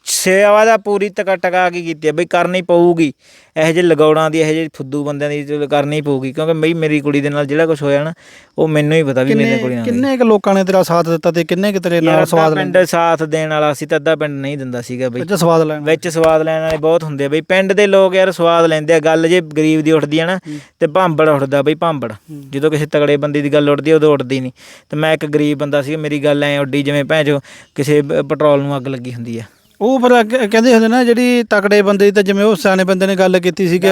ਸੇਵਾ ਦਾ ਪੂਰੀ ਟਕਾ ਟਕਾ ਕੇ ਕੀਤੀ ਆ ਬਈ ਕਰਨੀ ਪਊਗੀ। ਇਹੋ ਜਿਹੇ ਲਗੌੜਾਂ ਦੀ ਇਹੋ ਜਿਹੇ ਫੁੱਦੂ ਬੰਦਿਆਂ ਦੀ ਕਰਨੀ ਪਊਗੀ ਕਿਉਂਕਿ ਬਈ ਮੇਰੀ ਕੁੜੀ ਦੇ ਨਾਲ ਜਿਹੜਾ ਕੁਝ ਹੋਇਆ ਨਾ ਉਹ ਮੈਨੂੰ ਹੀ ਪਤਾ ਵੀ ਮੇਰੇ ਕੁੜੀ ਨਾਲ ਕਿੰਨੇ ਕੁ ਲੋਕਾਂ ਨੇ ਤੇਰਾ ਸਾਥ ਦਿੱਤਾ ਤੇ ਕਿੰਨੇ ਕੁ ਤੇਰੇ ਨਾਲ ਸਵਾਦ ਲੈਣ ਪਿੰਡ ਸਾਥ ਦੇਣ ਵਾਲਾ ਸੀ ਤਾਂ ਅੱਧਾ ਪਿੰਡ ਨਹੀਂ ਦਿੰਦਾ ਸੀਗਾ ਬਈ। ਵਿੱਚ ਸਵਾਦ ਲੈਣ ਵਿੱਚ ਸਵਾਦ ਲੈਣ ਵਾਲੇ ਬਹੁਤ ਹੁੰਦੇ ਆ ਬਈ। ਪਿੰਡ ਦੇ ਲੋਕ ਯਾਰ ਸਵਾਦ ਲੈਂਦੇ ਆ। ਗੱਲ ਜੇ ਗਰੀਬ ਦੀ ਉੱਠਦੀ ਆ ਨਾ ਤੇ ਭਾਂਬੜ ਉੱਠਦਾ ਬਈ ਭਾਂਬੜ। ਜਦੋਂ ਕਿਸੇ ਤਗੜੇ ਬੰਦੇ ਦੀ ਗੱਲ ਉੱਠਦੀ ਉਦੋਂ ਉੱਠਦੀ ਨਹੀਂ। ਤੇ ਮੈਂ ਇੱਕ ਗਰੀਬ ਬੰਦਾ ਸੀ ਮੇਰੀ ਗੱਲ ਐ ਉੱਡੀ ਜਿਵੇਂ ਭੈਂ ਜੋ ਕਿਸੇ ਪੈਟਰੋਲ ਨੂੰ ਅੱਗ ਲੱਗੀ ਹੁੰਦੀ ਆ। ਉਹ ਫਿਰ ਅੱਗੇ ਕਹਿੰਦੇ ਹੁੰਦੇ ਨਾ ਜਿਹੜੀ ਤਕੜੇ ਬੰਦੇ ਦੀ ਤਾਂ ਜਿਵੇਂ ਉਹ ਸਿਆਣੇ ਬੰਦੇ ਨੇ ਗੱਲ ਕੀਤੀ ਸੀ। ਕਿ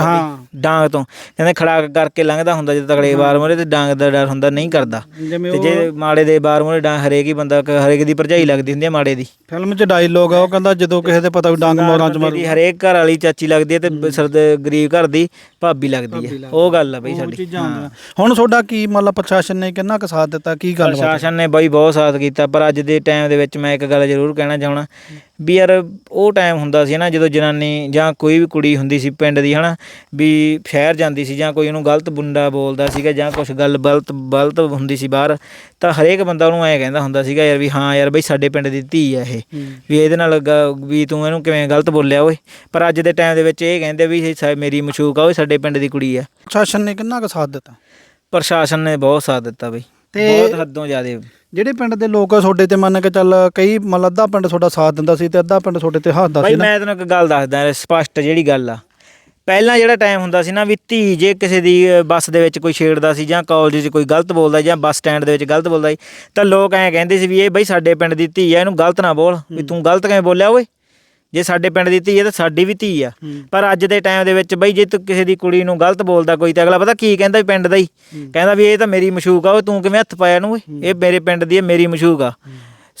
ਹਾਂ। ਡਾਂਗ ਤੋਂ। ਕਹਿੰਦੇ ਖੜਾ ਕਰਕੇ ਲੰਘਦਾ ਹੁੰਦਾ ਜਦੋਂ ਤਗੜੇ ਬਾਰ ਮੋਰੇ ਤੇ ਡਾਂਗ ਦਾ ਡਰ ਹੁੰਦਾ ਨਹੀਂ ਕਰਦਾ। ਜਿਵੇਂ ਤੇ ਜੇ ਮਾੜੇ ਦੇ ਬਾਰ ਮੋਰੇ ਡਾਂਗ ਹਰੇਕ ਹੀ ਬੰਦਾ ਹਰੇਕ ਦੀ ਭਰਜਾਈ ਲੱਗਦੀ ਹੁੰਦੀ ਆ ਮਾੜੇ ਦੀ। ਫਿਲਮ 'ਚ ਡਾਇਲੋਗ ਆ ਉਹ ਕਹਿੰਦਾ ਜਦੋਂ ਕਿਸੇ ਦੇ ਪਤਾ ਵੀ ਡੰਗ ਮੋਰਾਂ 'ਚ ਮਾਰੂ। ਦੀ ਹਰੇਕ ਘਰ ਵਾਲੀ ਚਾਚੀ ਲੱਗਦੀ ਹੈ। ਤੇ ਸਰਦ ਗਰੀਬ ਘਰ ਦੀ ਭਾਬੀ ਲੱਗਦੀ ਹੈ ਉਹ ਗੱਲ ਆ ਬਈ ਸਾਡੀ। ਹੁਣ ਤੁਹਾਡਾ ਕੀ ਮਤਲਬ ਪ੍ਰਸ਼ਾਸਨ ਨੇ ਕਿੰਨਾ ਕੁ ਸਾਥ ਦਿੱਤਾ? ਕੀ ਗੱਲ ਪ੍ਰਸ਼ਾਸਨ ਨੇ ਬਾਈ ਬਹੁਤ ਸਾਥ ਕੀਤਾ ਪਰ ਅੱਜ ਦੇ ਟਾਈਮ ਦੇ ਵਿੱਚ ਮੈਂ ਇੱਕ ਗੱਲ ਜ਼ਰੂਰ ਕਹਿਣਾ ਚਾਹਣਾ ਵੀ ਯਾਰ ਉਹ ਟਾਈਮ ਹੁੰਦਾ ਸੀ ਨਾ ਜਦੋਂ ਜਨਾਨੀ ਜਾਂ ਕੋਈ ਵੀ ਕੁੜੀ ਹੁੰਦੀ ਸੀ ਪਿੰਡ ਦੀ ਹਨਾ ਵੀ ਸ਼ਹਿਰ ਜਾਂਦੀ ਸੀ ਜਾਂ ਕੋਈ ਉਹਨੂੰ ਗਲਤ ਬੁੰਡਾ ਬੋਲਦਾ ਸੀਗਾ ਜਾਂ ਕੁਝ ਗੱਲ ਗਲਤ ਗਲਤ ਹੁੰਦੀ ਸੀ ਬਾਹਰ ਤਾਂ ਹਰੇਕ ਬੰਦਾ ਉਹਨੂੰ ਐਂ ਕਹਿੰਦਾ ਹੁੰਦਾ ਸੀਗਾ ਯਾਰ ਵੀ ਹਾਂ ਯਾਰ ਬਈ ਸਾਡੇ ਪਿੰਡ ਦੀ ਧੀ ਆ ਇਹ ਵੀ ਇਹਦੇ ਨਾਲ ਵੀ ਤੂੰ ਇਹਨੂੰ ਕਿਵੇਂ ਗਲਤ ਬੋਲਿਆ ਓਏ। ਪਰ ਅੱਜ ਦੇ ਟਾਈਮ ਦੇ ਵਿੱਚ ਇਹ ਕਹਿੰਦੇ ਵੀ ਮੇਰੀ ਮਸ਼ੂਕ ਆ ਓਏ ਸਾਡੇ ਪਿੰਡ ਦੀ ਕੁੜੀ ਆ। ਪ੍ਰਸ਼ਾਸਨ ਨੇ ਕਿੰਨਾ ਕੁ ਸਾਥ ਦਿੱਤਾ? ਪ੍ਰਸ਼ਾਸਨ ਨੇ ਬਹੁਤ ਸਾਥ ਦਿੱਤਾ ਬਈ। ਤੇ- ਬਹੁਤ ਹੱਦੋਂ ਜ਼ਿਆਦੇ। ਜਿਹੜੇ ਪਿੰਡ ਦੇ ਲੋਕ ਤੁਹਾਡੇ ਤੇ ਮੰਨ ਕੇ ਚੱਲ ਕਈ ਮਤਲਬ ਅੱਧਾ ਪਿੰਡ ਤੁਹਾਡਾ ਸਾਥ ਦਿੰਦਾ ਸੀ ਤੇ ਅੱਧਾ ਪਿੰਡ ਤੁਹਾਡੇ ਤੇ ਹੱਸਦਾ ਸੀ ਨਾ? ਮੈਂ ਤੈਨੂੰ ਇੱਕ ਗੱਲ ਦੱਸਦਾ ਸਪਸ਼ਟ ਜਿਹੜੀ ਗੱਲ ਆ। ਪਹਿਲਾਂ ਜਿਹੜਾ ਟਾਈਮ ਹੁੰਦਾ ਸੀ ਨਾ ਵੀ ਧੀ ਜੇ ਕਿਸੇ ਦੀ ਅ, ਬੱਸ ਦੇ ਵਿੱਚ ਕੋਈ ਛੇੜਦਾ ਸੀ ਜਾਂ ਕਾਲਜ 'ਚ ਕੋਈ ਗਲਤ ਬੋਲਦਾ ਜਾਂ ਬੱਸ ਸਟੈਂਡ ਦੇ ਵਿੱਚ ਗਲਤ ਬੋਲਦਾ ਸੀ ਤਾਂ ਲੋਕ ਐਂ ਕਹਿੰਦੇ ਸੀ ਵੀ ਇਹ ਬਈ ਸਾਡੇ ਪਿੰਡ ਦੀ ਧੀ ਆ ਇਹਨੂੰ ਗਲਤ ਨਾ ਬੋਲ ਵੀ ਤੂੰ ਗਲਤ ਕਿਵੇਂ ਬੋਲਿਆ ਓਏ? ਜੇ ਸਾਡੇ ਪਿੰਡ ਦੀ ਧੀ ਹੈ ਤਾਂ ਸਾਡੀ ਵੀ ਧੀ ਆ। ਪਰ ਅੱਜ ਦੇ ਟਾਈਮ ਦੇ ਵਿੱਚ ਬਈ ਜੇ ਤੂੰ ਕਿਸੇ ਦੀ ਕੁੜੀ ਨੂੰ ਗਲਤ ਬੋਲਦਾ ਕੋਈ ਤਾਂ ਅਗਲਾ ਪਤਾ ਕੀ ਕਹਿੰਦਾ ਵੀ ਪਿੰਡ ਦਾ ਹੀ। ਕਹਿੰਦਾ ਵੀ ਇਹ ਤਾਂ ਮੇਰੀ ਮਸ਼ੂਕ ਆ ਤੂੰ ਕਿਵੇਂ ਹੱਥ ਪਾਇਆ ਨੂੰ ਇਹ ਮੇਰੇ ਪਿੰਡ ਦੀ ਹੈ ਮੇਰੀ ਮਸ਼ੂਕ ਆ।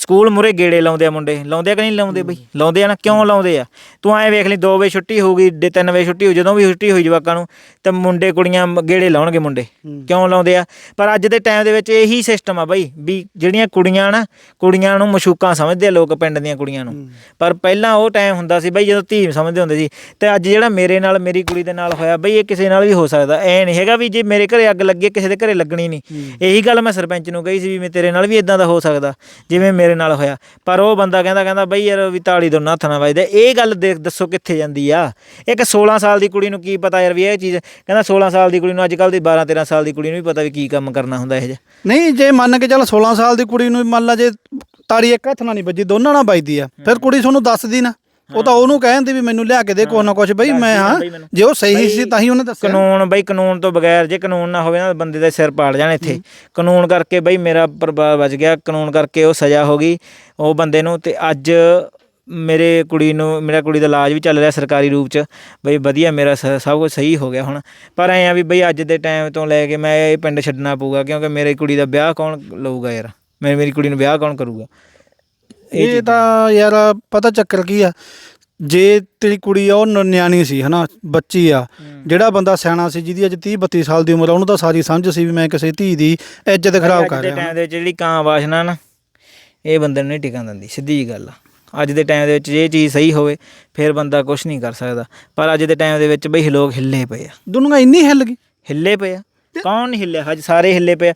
ਸਕੂਲ ਮੁਰੇ ਗੇੜੇ ਲਾਉਂਦੇ ਆ ਮੁੰਡੇ। ਲਾਉਂਦੇ ਆ ਕਿ ਨਹੀਂ ਲਾਉਂਦੇ ਬਈ? ਲਾਉਂਦੇ ਆ ਨਾ? ਕਿਉਂ ਲਾਉਂਦੇ ਆ? ਤੂੰ ਐਂ ਵੇਖ ਲਈ 2 ਵਜੇ ਛੁੱਟੀ ਹੋਊਗੀ ਡੇ 3 ਵਜੇ ਛੁੱਟੀ ਹੋ ਜਦੋਂ ਵੀ ਛੁੱਟੀ ਹੋਈ ਜਵਾਕਾਂ ਨੂੰ ਤਾਂ ਮੁੰਡੇ ਕੁੜੀਆਂ ਗੇੜੇ ਲਾਉਣਗੇ ਮੁੰਡੇ। ਕਿਉਂ ਲਾਉਂਦੇ ਆ? ਪਰ ਅੱਜ ਦੇ ਟਾਈਮ ਦੇ ਵਿੱਚ ਇਹੀ ਸਿਸਟਮ ਆ ਬਈ ਵੀ ਜਿਹੜੀਆਂ ਕੁੜੀਆਂ ਨਾ ਕੁੜੀਆਂ ਨੂੰ ਮਸ਼ੂਕਾਂ ਸਮਝਦੇ ਆ ਲੋਕ ਪਿੰਡ ਦੀਆਂ ਕੁੜੀਆਂ ਨੂੰ। ਪਰ ਪਹਿਲਾਂ ਉਹ ਟਾਈਮ ਹੁੰਦਾ ਸੀ ਬਈ ਜਦੋਂ ਧੀ ਸਮਝਦੇ ਹੁੰਦੇ ਸੀ ਤੇ ਅੱਜ ਜਿਹੜਾ ਮੇਰੇ ਨਾਲ ਮੇਰੀ ਕੁੜੀ ਦੇ ਨਾਲ ਹੋਇਆ ਬਈ ਇਹ ਕਿਸੇ ਨਾਲ ਵੀ ਹੋ ਸਕਦਾ। ਐ ਨਹੀਂ ਹੈਗਾ ਵੀ ਜੇ ਮੇਰੇ ਘਰੇ ਅੱਗ ਲੱਗੇ ਕਿਸੇ ਦੇ ਘਰੇ ਲੱਗਣੀ ਨਹੀਂ। ਇਹੀ ਗੱਲ ਮੈਂ ਸਰਪੰਚ ਨੂੰ ਕਹੀ ਸੀ ਵੀ ਮੈਂ ਤੇਰੇ ਨਾਲ ਵੀ ਇਦਾਂ ਦਾ ਹੋ ਸਕਦਾ। ਜਿਵੇਂ ਮੇਰੇ ਨਾਲ ਹੋਇਆ। ਪਰ ਉਹ ਬੰਦਾ ਕਹਿੰਦਾ ਕਹਿੰਦਾ ਬਈ ਯਾਰ ਵੀ ਤਾਲੀ ਦੋਨਾਂ ਹੱਥਾਂ ਨਾਲ ਵੱਜਦਾ। ਇਹ ਗੱਲ ਦੇਖ ਦੱਸੋ ਕਿੱਥੇ ਜਾਂਦੀ ਆ? ਇੱਕ 16 ਸਾਲ ਦੀ ਕੁੜੀ ਨੂੰ ਕੀ ਪਤਾ ਯਾਰ ਵੀ ਇਹ ਚੀਜ਼ ਕਹਿੰਦਾ 16 ਸਾਲ ਦੀ ਕੁੜੀ ਨੂੰ ਅੱਜ ਕੱਲ ਦੀ 12 13 ਸਾਲ ਦੀ ਕੁੜੀ ਨੂੰ ਵੀ ਪਤਾ ਵੀ ਕੀ ਕੰਮ ਕਰਨਾ ਹੁੰਦਾ ਇਹ ਜਿਹਾ। ਨਹੀਂ ਜੇ ਮੰਨ ਕੇ ਚੱਲ 16 ਸਾਲ ਦੀ ਕੁੜੀ ਨੂੰ ਮੰਨ ਲਾ ਜੇ ਤਾੜੀ ਇੱਕ ਹੱਥ ਨਾਲ ਨਹੀਂ ਵੱਜੀ ਦੋਨਾਂ ਨਾਲ ਵੱਜਦੀ ਆ। ਫਿਰ ਕੁੜੀ ਤੁਹਾਨੂੰ ਦੱਸਦੀ ਨਾ। ਉਹ ਤਾਂ ਉਹਨੂੰ ਕਹਿੰਦੀ ਵੀ ਮੈਨੂੰ ਲਿਆ ਕੇ ਦੇ ਕੋਈ ਨਾ ਕੁਛ ਬਈ ਮੈਂ ਹਾਂ। ਜੇ ਉਹ ਸਹੀ ਸੀ ਤਾਂ ਹੀ ਉਹਨੇ ਦੱਸਿਆ। ਕਾਨੂੰਨ ਬਈ ਕਾਨੂੰਨ ਤੋਂ ਬਗੈਰ ਜੇ ਕਾਨੂੰਨ ਨਾ ਹੋਵੇ ਨਾ ਬੰਦੇ ਦੇ ਸਿਰ ਪਾੜ ਜਾਣ ਇੱਥੇ। ਕਾਨੂੰਨ ਕਰਕੇ ਬਈ ਮੇਰਾ ਪਰਿਵਾਰ ਬਚ ਗਿਆ ਕਾਨੂੰਨ ਕਰਕੇ ਉਹ ਸਜ਼ਾ ਹੋ ਗਈ ਉਹ ਬੰਦੇ ਨੂੰ ਤੇ ਅੱਜ ਮੇਰੇ ਕੁੜੀ ਨੂੰ ਮੇਰਾ ਕੁੜੀ ਦਾ ਇਲਾਜ ਵੀ ਚੱਲ ਰਿਹਾ ਸਰਕਾਰੀ ਰੂਪ ਚ। ਬਈ ਵਧੀਆ ਮੇਰਾ ਸਭ ਕੁਝ ਸਹੀ ਹੋ ਗਿਆ ਹੁਣ। ਪਰ ਐਂ ਆ ਵੀ ਬਈ ਅੱਜ ਦੇ ਟਾਈਮ ਤੋਂ ਲੈ ਕੇ ਮੈਂ ਇਹ ਪਿੰਡ ਛੱਡਣਾ ਪਊਗਾ ਕਿਉਂਕਿ ਮੇਰੀ ਕੁੜੀ ਦਾ ਵਿਆਹ ਕੌਣ ਲਊਗਾ ਯਾਰ? ਮੈਂ ਮੇਰੀ ਕੁੜੀ ਨੂੰ ਵਿਆਹ ਕੌਣ ਕਰੂਗਾ? ਇਹ ਤਾਂ ਯਾਰ ਪਤਾ ਚੱਕਰ ਕੀ ਆ? ਜੇ ਤੇਰੀ ਕੁੜੀ ਆ ਉਹ ਨ- ਨਿਆਣੀ ਸੀ ਹਨਾ ਬੱਚੀ ਆ। ਜਿਹੜਾ ਬੰਦਾ ਸਿਆਣਾ ਸੀ ਜਿਹਦੀ ਅੱਜ 30 32 ਸਾਲ ਦੀ ਉਮਰ ਆ ਉਹਨੂੰ ਤਾਂ ਸਾਰੀ ਸਮਝ ਸੀ ਵੀ ਮੈਂ ਕਿਸੇ ਧੀ ਦੀ ਇੱਜ਼ਤ ਖਰਾਬ ਕਰ ਅੱਜ ਦੇ ਰਿਹਾ। ਟਾਈਮ ਦੇ ਵਿੱਚ ਜਿਹੜੀ ਕਾਂ ਵਾਸ਼ਨਾ ਨਾ ਇਹ ਬੰਦੇ ਨੂੰ ਨਹੀਂ ਟਿਕਣ ਦਿੰਦੀ ਸਿੱਧੀ ਜੀ ਗੱਲ ਆ। ਅੱਜ ਦੇ ਟਾਈਮ ਦੇ ਵਿੱਚ ਜੇ ਇਹ ਚੀਜ਼ ਸਹੀ ਹੋਵੇ ਫਿਰ ਬੰਦਾ ਕੁਝ ਨਹੀਂ ਕਰ ਸਕਦਾ। ਪਰ ਅੱਜ ਦੇ ਟਾਈਮ ਦੇ ਵਿੱਚ ਬਈ ਲੋਕ ਹਿੱਲੇ ਪਏ ਆ। ਦੁਨੀਆ ਇੰਨੀ ਹਿੱਲ ਗਈ। ਹਿੱਲੇ ਪਏ ਆ। ਕੌਣ ਨਹੀਂ ਹਿੱਲਿਆ? ਅੱਜ ਸਾਰੇ ਹਿੱਲੇ ਪਏ ਆ।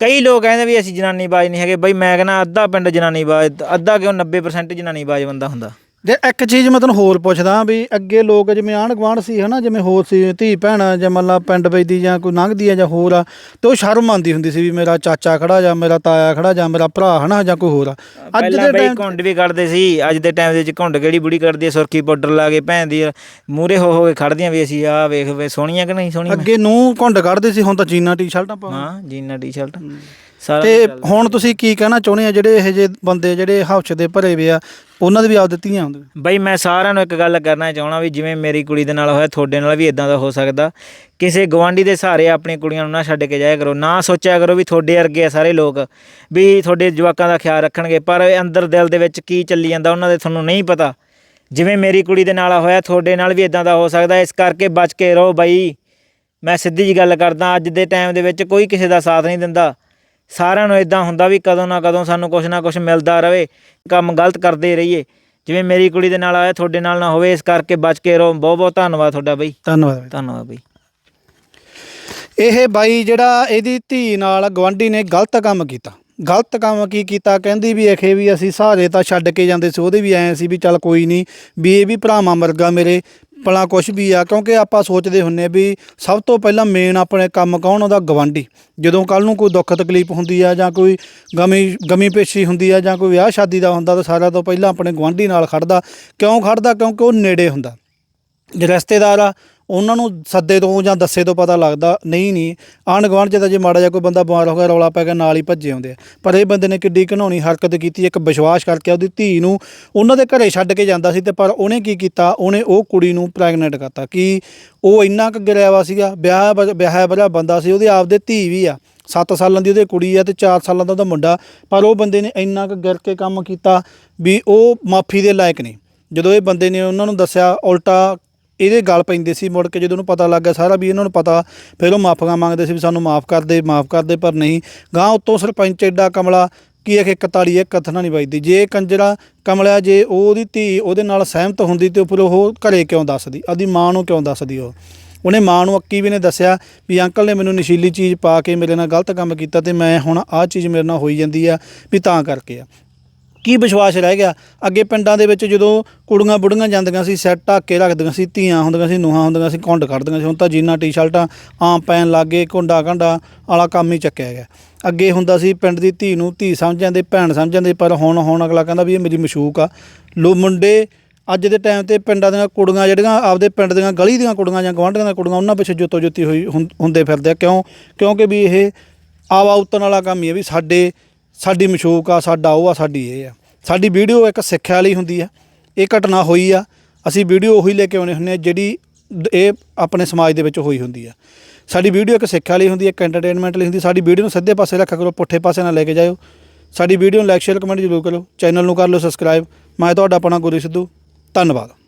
ਕਈ ਲੋਕ ਕਹਿੰਦੇ ਵੀ ਅਸੀਂ ਜਨਾਨੀ ਬਾਜ ਨਹੀਂ ਹੈਗੇ। ਬਈ ਮੈਂ ਕਹਿੰਦਾ ਅੱਧਾ ਪਿੰਡ ਜਨਾਨੀ ਬਾਜ, ਅੱਧਾ ਕਿਉਂ? 90% ਜਨਾਨੀ ਬਾਜ ਬੰਦਾ ਹੁੰਦਾ। ਜੇ ਇੱਕ ਚੀਜ਼ ਮੈਂ ਤੈਨੂੰ ਹੋਰ ਪੁੱਛਦਾ ਵੀ ਅੱਗੇ ਲੋਕ ਜਿਵੇਂ ਆਂਢ ਗੁਆਂਢ ਸੀ ਹਨਾ ਜਿਵੇਂ ਹੋਰ ਸੀ ਧੀ ਭੈਣ ਜਾਂ ਮੰਨ ਲਾ ਪਿੰਡ ਵੇਦੀ ਜਾਂ ਕੋਈ ਲੰਘਦੀ ਆ ਜਾਂ ਹੋਰ ਆ ਤੇ ਉਹ ਸ਼ਰਮ ਆਉਂਦੀ ਹੁੰਦੀ ਸੀ ਵੀ ਮੇਰਾ ਚਾਚਾ ਖੜਾ ਜਾਂ ਮੇਰਾ ਤਾਇਆ ਖੜਾ ਜਾਂ ਮੇਰਾ ਭਰਾ ਹਨਾ ਜਾਂ ਕੋਈ ਹੋਰ ਆ। ਅੱਜ ਦੇ ਟਾਈਮ ਘੁੰਡ ਵੀ ਕੱਢਦੇ ਸੀ ਅੱਜ ਦੇ ਟਾਈਮ ਦੇ ਵਿੱਚ ਘੁੰਡ ਕਿਹੜੀ ਬੁੜੀ ਕੱਢਦੀ ਹੈ ਸੁਰਖੀ ਪਾਊਡਰ ਲਾ ਕੇ ਭੈਣ ਦੀ ਮੂਰੇ ਹੋ ਹੋ ਕੇ ਖੜਦੀਆਂ ਵੀ ਅਸੀਂ ਆ ਵੇਖ ਵੇ ਸੋਹਣੀਆਂ ਕਿ ਨਹੀਂ ਸੋਹਣੀਆਂ? ਅੱਗੇ ਨੂੰ ਘੁੰਡ ਕੱਢਦੇ ਸੀ ਹੁਣ ਤਾਂ ਜੀਨਾ ਟੀ-ਸ਼ਰਟਾਂ ਪਾ ਹਾਂ ਜੀਨਾ ਟੀ-ਸ਼ਰਟ ਸਾਰਾ ਤੇ ਹੁਣ ਤੁਸੀਂ ਕੀ ਕਹਿਣਾ ਚਾਹੁੰਦੇ ਆ ਜਿਹੜੇ ਇਹ ਜੇ ਬੰਦੇ ਜਿਹੜੇ ਹੌਸ਼ ਦੇ ਭਰੇ ਵੇ ਆ ਉਹਨਾਂ ਦੇ ਵੀ ਆਪ ਦਿੱਤੀਆਂ ਹੁੰਦੀਆਂ ਬਈ ਮੈਂ ਸਾਰਿਆਂ ਨੂੰ ਇੱਕ ਗੱਲ ਕਰਨਾ ਚਾਹਣਾ ਵੀ ਜਿਵੇਂ ਮੇਰੀ ਕੁੜੀ ਦੇ ਨਾਲ ਹੋਇਆ ਤੁਹਾਡੇ ਨਾਲ ਵੀ ਇਦਾਂ ਦਾ ਹੋ ਸਕਦਾ। ਕਿਸੇ ਗਵਾਂਢੀ ਦੇ ਸਹਾਰੇ ਆਪਣੀ ਕੁੜੀਆਂ ਨੂੰ ਨਾ ਛੱਡ ਕੇ ਜਾਇਆ ਕਰੋ ਨਾ ਸੋਚਿਆ ਕਰੋ ਵੀ ਤੁਹਾਡੇ ਵਰਗੇ ਆ ਸਾਰੇ ਲੋਕ ਵੀ ਤੁਹਾਡੇ ਜਵਾਕਾਂ ਦਾ ਖਿਆਲ ਰੱਖਣਗੇ ਪਰ ਅੰਦਰ ਦਿਲ ਦੇ ਵਿੱਚ ਕੀ ਚੱਲੀ ਜਾਂਦਾ ਉਹਨਾਂ ਦੇ ਤੁਹਾਨੂੰ ਨਹੀਂ ਪਤਾ। ਜਿਵੇਂ ਮੇਰੀ ਕੁੜੀ ਦੇ ਨਾਲ ਹੋਇਆ ਤੁਹਾਡੇ ਨਾਲ ਵੀ ਇਦਾਂ ਦਾ ਹੋ ਸਕਦਾ ਇਸ ਕਰਕੇ ਬਚ ਕੇ ਰਹੋ ਬਈ। ਮੈਂ ਸਿੱਧੀ ਜੀ ਗੱਲ ਕਰਦਾ ਅੱਜ ਦੇ ਟਾਈਮ ਦੇ ਵਿੱਚ ਕੋਈ ਕਿਸੇ ਦਾ ਸਾਥ ਨਹੀਂ ਦਿੰਦਾ। ਸਾਰਿਆਂ ਨੂੰ ਇਦਾਂ ਹੁੰਦਾ ਵੀ ਕਦੋਂ ਨਾ ਕਦੋਂ ਸਾਨੂੰ ਕੁਝ ਨਾ ਕੁਝ ਮਿਲਦਾ ਰਵੇ ਕੰਮ ਗਲਤ ਕਰਦੇ ਰਹੀਏ। ਜਿਵੇਂ ਮੇਰੀ ਕੁੜੀ ਦੇ ਨਾਲ ਆਇਆ ਤੁਹਾਡੇ ਨਾਲ ਨਾ ਹੋਵੇ ਇਸ ਕਰਕੇ ਬਚ ਕੇ ਰਹੋ। ਬਹੁਤ ਬਹੁਤ ਧੰਨਵਾਦ ਤੁਹਾਡਾ ਬਈ। ਧੰਨਵਾਦ ਬਾਈ। ਧੰਨਵਾਦ ਬਈ। ਇਹ ਬਾਈ ਜਿਹੜਾ ਇਹਦੀ ਧੀ ਨਾਲ ਗਵਾਂਢੀ ਨੇ ਗਲਤ ਕੰਮ ਕੀਤਾ। ਗਲਤ ਕੰਮ ਕੀ ਕੀਤਾ? ਕਹਿੰਦੀ ਵੀ ਅਖੇ ਵੀ ਅਸੀਂ ਸਹਾਰੇ ਤਾਂ ਛੱਡ ਕੇ ਜਾਂਦੇ ਸੀ ਉਹਦੇ ਵੀ ਐ ਸੀ ਵੀ ਚੱਲ ਕੋਈ ਨਹੀਂ ਵੀ ਇਹ ਵੀ ਭਰਾਵਾਂ ਵਰਗਾ ਮੇਰੇ ਭਲਾ ਕੁਛ ਵੀ ਆ, ਕਿਉਂਕਿ ਆਪਾਂ ਸੋਚਦੇ ਹੁੰਨੇ ਵੀ ਸਭ ਤੋਂ ਪਹਿਲਾਂ ਮੇਨ ਆਪਣੇ ਕੰਮ ਕੌਣ ਉਹਦਾ ਗਵਾਂਢੀ। ਜਦੋਂ ਕੱਲ ਨੂੰ ਕੋਈ ਦੁੱਖ ਤਕਲੀਫ ਹੁੰਦੀ ਆ ਜਾਂ ਕੋਈ ਗਮੀ ਗਮੀ ਪੇਸ਼ੀ ਹੁੰਦੀ ਆ ਜਾਂ ਕੋਈ ਵਿਆਹ ਸ਼ਾਦੀ ਦਾ ਹੁੰਦਾ ਤਾਂ ਸਾਰਿਆਂ ਤੋਂ ਪਹਿਲਾਂ ਆਪਣੇ ਗਵਾਂਢੀ ਨਾਲ ਖੜਦਾ ਕਿਉਂ ਖੜਦਾ ਕਿਉਂਕਿ ਉਹ ਨੇੜੇ ਹੁੰਦਾ। ਜੇ ਰਿਸ਼ਤੇਦਾਰ ਆ ਉਹਨਾਂ ਨੂੰ ਸੱਦੇ ਤੋਂ ਜਾਂ ਦੱਸੇ ਤੋਂ ਪਤਾ ਲੱਗਦਾ, ਨਹੀਂ ਨਹੀਂ। ਆਂਢ ਗੁਆਂਢ 'ਚ ਤਾਂ ਜੇ ਮਾੜਾ ਜਿਹਾ ਕੋਈ ਬੰਦਾ ਬਿਮਾਰ ਹੋ ਗਿਆ, ਰੌਲਾ ਪੈ ਗਿਆ, ਨਾਲ ਹੀ ਭੱਜੇ ਆਉਂਦੇ ਆ। ਪਰ ਇਹ ਬੰਦੇ ਨੇ ਕਿੱਡੀ ਘਨੌਣੀ ਹਰਕਤ ਕੀਤੀ, ਇੱਕ ਵਿਸ਼ਵਾਸ ਕਰਕੇ ਉਹਦੀ ਧੀ ਨੂੰ ਉਹਨਾਂ ਦੇ ਘਰੇ ਛੱਡ ਕੇ ਜਾਂਦਾ ਸੀ ਤੇ ਪਰ ਉਹਨੇ ਕੀ ਕੀਤਾ? ਉਹਨੇ ਉਹ ਕੁੜੀ ਨੂੰ ਪ੍ਰੈਗਨੈਂਟ ਕਰਤਾ। ਕਿ ਉਹ ਇੰਨਾ ਕੁ ਗਿਰਿਆ ਵਾ ਸੀਗਾ? ਵਿਆਹ ਬ- ਵਿਆਹਿਆ ਬੜਾ ਬੰਦਾ ਸੀ, ਉਹਦੀ ਆਪਦੇ ਧੀ ਵੀ ਆ। 7 ਸਾਲਾਂ ਦੀ ਉਹਦੇ ਕੁੜੀ ਆ ਤੇ 4 ਸਾਲਾਂ ਦਾ ਉਹਦਾ ਮੁੰਡਾ। ਪਰ ਉਹ ਬੰਦੇ ਨੇ ਇੰਨਾ ਕੁ ਗਿਰ ਕੇ ਕੰਮ ਕੀਤਾ ਵੀ ਉਹ ਮਾਫੀ ਦੇ ਲਾਇਕ ਨਹੀਂ। ਜਦੋਂ ਇਹ ਬੰਦੇ ਨੇ ਉਹਨਾਂ ਨੂੰ ਦੱਸਿਆ, ਉਲਟਾ ਇਹਦੇ ਗਲ ਪੈਂਦੇ ਸੀ ਮੁੜ ਕੇ ਜਦੋਂ ਉਹਨੂੰ ਪਤਾ ਲੱਗ ਗਿਆ ਸਾਰਾ ਵੀ ਇਹਨਾਂ ਨੂੰ ਪਤਾ, ਫਿਰ ਉਹ ਮਾਫੀਆਂ ਮੰਗਦੇ ਸੀ ਵੀ ਸਾਨੂੰ ਮਾਫ ਕਰ ਦੇ, ਮਾਫ ਕਰ ਦੇ, ਪਰ ਨਹੀਂ। ਗਾਂ ਉੱਤੋਂ ਸਰਪੰਚ ਐਡਾ ਕਮਲਾ ਕੀ ਇਹ ਇੱਕ ਤਾੜੀ ਇੱਕ ਕਥਨਾ ਨਹੀਂ ਵੱਜਦੀ। ਜੇ ਕੰਜਰਾ ਕਮਲਿਆ, ਜੇ ਉਹ ਉਹਦੀ ਧੀ ਉਹਦੇ ਨਾਲ ਸਹਿਮਤ ਹੁੰਦੀ ਤੇ ਫਿਰ ਉਹ ਘਰੇ ਕਿਉਂ ਦੱਸਦੀ? ਆਦੀ ਮਾਂ ਨੂੰ ਕਿਉਂ ਦੱਸਦੀ ਉਹ? ਉਹਨੇ ਮਾਂ ਨੂੰ ਅੱਕੀ ਵੀ ਨੇ ਦੱਸਿਆ ਵੀ ਅੰਕਲ ਨੇ ਮੈਨੂੰ ਨਸ਼ੀਲੀ ਚੀਜ਼ ਪਾ ਕੇ ਮੇਰੇ ਨਾਲ ਗਲਤ ਕੰਮ ਕੀਤਾ ਤੇ ਮੈਂ ਹੁਣ ਆਹ ਚੀਜ਼ ਮੇਰੇ ਨਾਲ ਹੋਈ ਜਾਂਦੀ ਆ ਵੀ ਤਾਂ ਕਰਕੇ ਆ। ਕੀ ਵਿਸ਼ਵਾਸ ਰਹਿ ਗਿਆ? ਅੱਗੇ ਪਿੰਡਾਂ ਦੇ ਵਿੱਚ ਜਦੋਂ ਕੁੜੀਆਂ ਬੁੜੀਆਂ ਜਾਂਦੀਆਂ ਸੀ, ਸੈੱਟ ਢੱਕ ਕੇ ਰੱਖਦੀਆਂ ਸੀ, ਧੀਆਂ ਹੁੰਦੀਆਂ ਸੀ, ਨੂਹਾਂ ਹੁੰਦੀਆਂ ਸੀ ਕੁੰਡ ਕੱਢਦੀਆਂ ਸੀ, ਹੁਣ ਤਾਂ ਜੀਨਾਂ ਟੀ-ਸ਼ਰਟਾਂ ਆਮ ਪੈਣ ਲੱਗੇ ਕੁੰਡਾ ਕੰਡਾ ਵਾਲਾ ਕੰਮ ਹੀ ਚੱਕਿਆ ਗਿਆ। ਅੱਗੇ ਹੁੰਦਾ ਸੀ ਪਿੰਡ ਦੀ ਧੀ ਨੂੰ ਧੀ ਸਮਝ ਜਾਂਦੇ ਭੈਣ ਸਮਝ ਜਾਂਦੇ ਪਰ ਹੁਣ ਹੁਣ ਅਗਲਾ ਕਹਿੰਦਾ ਵੀ ਇਹ ਮੇਰੀ ਮਸ਼ੂਕ ਆ। ਲੋ ਮੁੰਡੇ, ਅੱਜ ਦੇ ਟਾਈਮ ਤੇ ਪਿੰਡਾਂ ਦੀਆਂ ਕੁੜੀਆਂ ਜਿਹੜੀਆਂ, ਆਪਦੇ ਪਿੰਡ ਦੀਆਂ ਗਲੀ ਦੀਆਂ ਕੁੜੀਆਂ ਜਾਂ ਗਵਾਂਢੀਆਂ ਦੀਆਂ ਕੁੜੀਆਂ, ਉਹਨਾਂ ਪਿੱਛੇ ਜੁੱਤੋ ਜੁੱਤੀ ਹੋਈ ਹੁੰ- ਹੁੰਦੇ ਫਿਰਦੇ ਆ। ਕਿਉਂ? ਕਿਉਂਕਿ ਵੀ ਇਹ ਆਵਾ ਉਤਨ ਵਾਲਾ ਕੰਮ ਹੀ ਹੈ ਵੀ ਸਾਡੇ ਸਾਡੀ ਮਸ਼ੂਕ ਆ, ਸਾਡਾ ਉਹ ਆ, ਸਾਡੀ ਇਹ ਆ। ਸਾਡੀ ਵੀਡੀਓ ਇੱਕ ਸਿੱਖਿਆ ਲਈ ਹੁੰਦੀ ਆ। ਇਹ ਘਟਨਾ ਹੋਈ ਆ। ਅਸੀਂ ਵੀਡੀਓ ਉਹੀ ਲੈ ਕੇ ਆਉਣੇ ਹੁੰਦੇ ਆ, ਜਿਹੜੀ ਇਹ ਆਪਣੇ ਸਮਾਜ ਦੇ ਵਿੱਚ ਹੋਈ ਹੁੰਦੀ ਆ। ਸਾਡੀ ਵੀਡੀਓ ਇੱਕ ਸਿੱਖਿਆ ਲਈ ਹੁੰਦੀ ਹੈ ਇੱਕ ਐਂਟਰਟੇਨਮੈਂਟ ਲਈ ਹੁੰਦੀ ਸਾਡੀ ਵੀਡੀਓ ਨੂੰ ਸਿੱਧੇ ਪਾਸੇ ਰੱਖਿਆ ਕਰੋ, ਪੁੱਠੇ ਪਾਸੇ ਨਾ ਲੈ ਕੇ ਜਾਇਓ। ਸਾਡੀ ਵੀਡੀਓ ਨੂੰ ਲਾਈਕ ਸ਼ੇਅਰ ਕਮੈਂਟ ਜ਼ਰੂਰ ਕਰੋ। ਚੈਨਲ ਨੂੰ ਕਰ ਲਓ ਸਬਸਕ੍ਰਾਈਬ ਮੈਂ ਤੁਹਾਡਾ ਆਪਣਾ ਗੁਰੂ ਸਿੱਧੂ। ਧੰਨਵਾਦ।